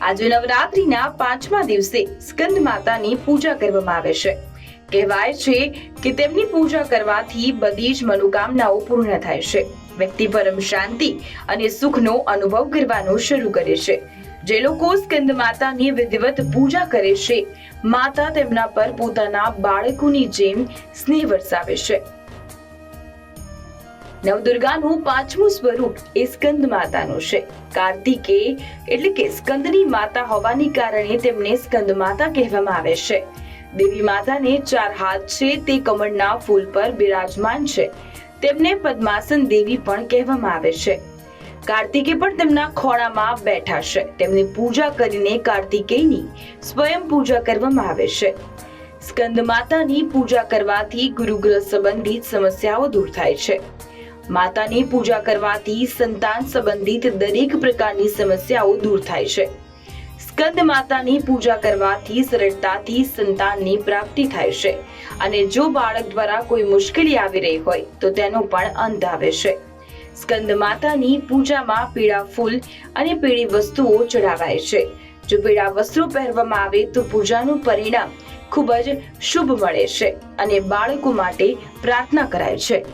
આજે નવરાત્રીના પાંચમા દિવસે સ્કંદ માતાની પૂજા કરવામાં આવે છે. કહેવાય છે કે તેમની પૂજા કરવાથી બધી જ મનોકામનાઓ પૂર્ણ થાય છે. વ્યક્તિ પરમ શાંતિ અને સુખનો અનુભવ કરવાનો શરૂ કરે છે. જે લોકો સ્કંદ માતાની વિધિવત પૂજા કરે છે, માતા તેમના પર પોતાના બાળકોની જેમ સ્નેહ વરસાવે છે. નવદુર્ગાનું પાંચમું સ્વરૂપ એ સ્કંદ માતાનું છે. કાર્તિકે એટલે કે સ્કંદની માતા હોવાને કારણે તેમને સ્કંદ માતા કહેવામાં આવે છે. દેવી માતાને ચાર હાથ છે તે કમળના ફૂલ પર બિરાજમાન છે. તેમને પદ્માસન દેવી પણ કહેવામાં આવે છે. કાર્તિકે પણ તેમના ખોળામાં બેઠા છે. તેમની પૂજા કરીને કાર્તિકેયની સ્વયં પૂજા કરવામાં આવે છે. સ્કંદ માતાની પૂજા કરવાથી ગુરુગ્રહ સંબંધિત સમસ્યાઓ દૂર થાય છે. માતાની પૂજા કરવાથી સંતાન સંબંધિત દરેક પ્રકારની સમસ્યાઓ દૂર થાય છે. સ્કંદ માતાની પૂજા કરવાથી સરળતાથી સંતાનની પ્રાપ્તિ થાય છે અને જો બાળક દ્વારા કોઈ મુશ્કેલી આવી રહી હોય તો તેનો પણ અંત આવે છે. સ્કંદ માતાની પૂજામાં પીળા ફૂલ અને પીળી વસ્તુઓ ચડાવાય છે. જો પીળા વસ્ત્રો પહેરવામાં આવે તો પૂજાનું પરિણામ ખૂબ જ શુભ મળે છે અને બાળકો માટે પ્રાર્થના કરાય છે.